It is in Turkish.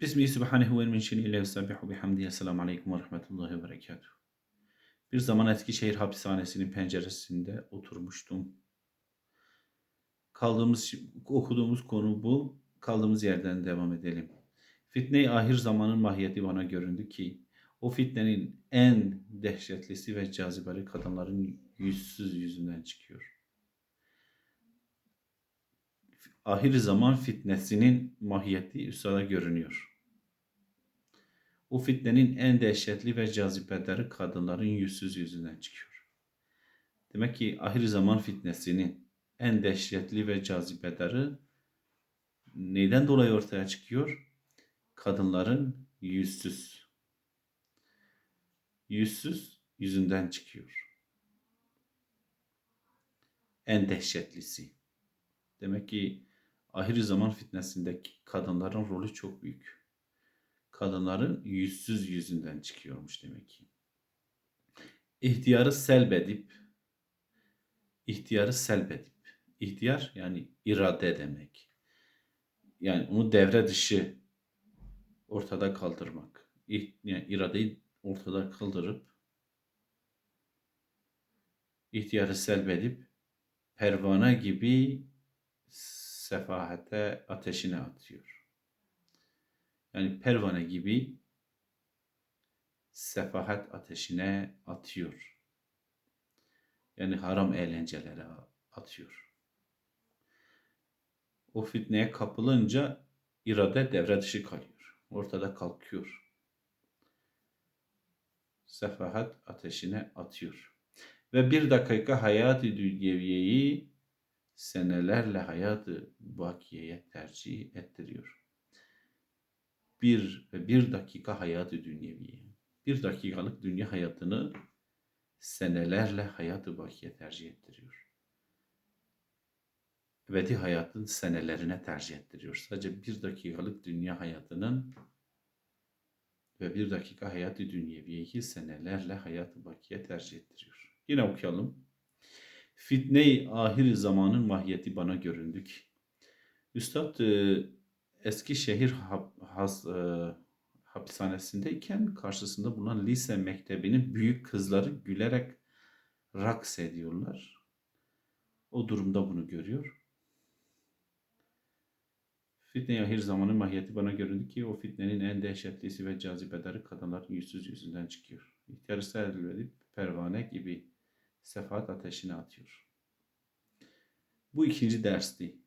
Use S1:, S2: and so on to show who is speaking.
S1: Bismihi subhanehu ve min şiniyle ve sabbihu bihamdihi. Selamun aleyküm. Bir zaman Eskişehir hapishanesinin penceresinde oturmuştum. Kaldığımız, okuduğumuz konu bu. Kaldığımız yerden devam edelim. Fitne-i ahir zamanın mahiyeti bana göründü ki, o fitnenin en dehşetlisi ve cazibeli kadınların yüzsüz yüzünden çıkıyor. Ahir zaman fitnesinin mahiyeti üstada görünüyor. O fitnenin en dehşetli ve cazibedarı kadınların yüzsüz yüzünden çıkıyor. Demek ki ahir zaman fitnesinin en dehşetli ve cazibedarı neyden dolayı ortaya çıkıyor? Kadınların yüzsüz. Yüzsüz yüzünden çıkıyor. En dehşetlisi. Demek ki ahir zaman fitnesindeki kadınların rolü çok büyük. Kadınların yüzsüz yüzünden çıkıyormuş demek ki. İhtiyarı selbedip, ihtiyarı selbedip, ihtiyar yani irade demek. Yani onu devre dışı ortada kaldırmak. Yani iradeyi ortada kaldırıp ihtiyarı selbedip pervane gibi sefahate ateşine atıyor. Yani pervane gibi sefahat ateşine atıyor. Yani haram eğlencelere atıyor. O fitneye kapılınca irade devre dışı kalıyor. Ortada kalkıyor. Sefahat ateşine atıyor. Ve bir dakika hayat-ı dünyeviyeyi senelerle hayatı bakiyeye tercih ettiriyor. Bir bir dakika hayatı dünyeviye. Bir dakikalık dünya hayatını senelerle hayatı bakiye tercih ettiriyor. Ebedi hayatın senelerine tercih ettiriyor. Sadece bir dakikalık dünya hayatının ve bir dakika hayatı dünyeviyeyi senelerle hayatı bakiye tercih ettiriyor. Yine okuyalım. Fitne-i ahir zamanın mahiyeti bana göründük. Üstad e, Eskişehir has, e, hapishanesindeyken karşısında bulunan lise mektebinin büyük kızları gülerek raks ediyorlar. O durumda bunu görüyor. Fitne-i ahir zamanın mahiyeti bana göründü ki o fitnenin en dehşetlisi ve cazibedarı kadınların yüzsüz yüzünden çıkıyor. İhtiyarı sergiledip pervane gibi sefaat ateşine atıyor. Bu ikinci dersti.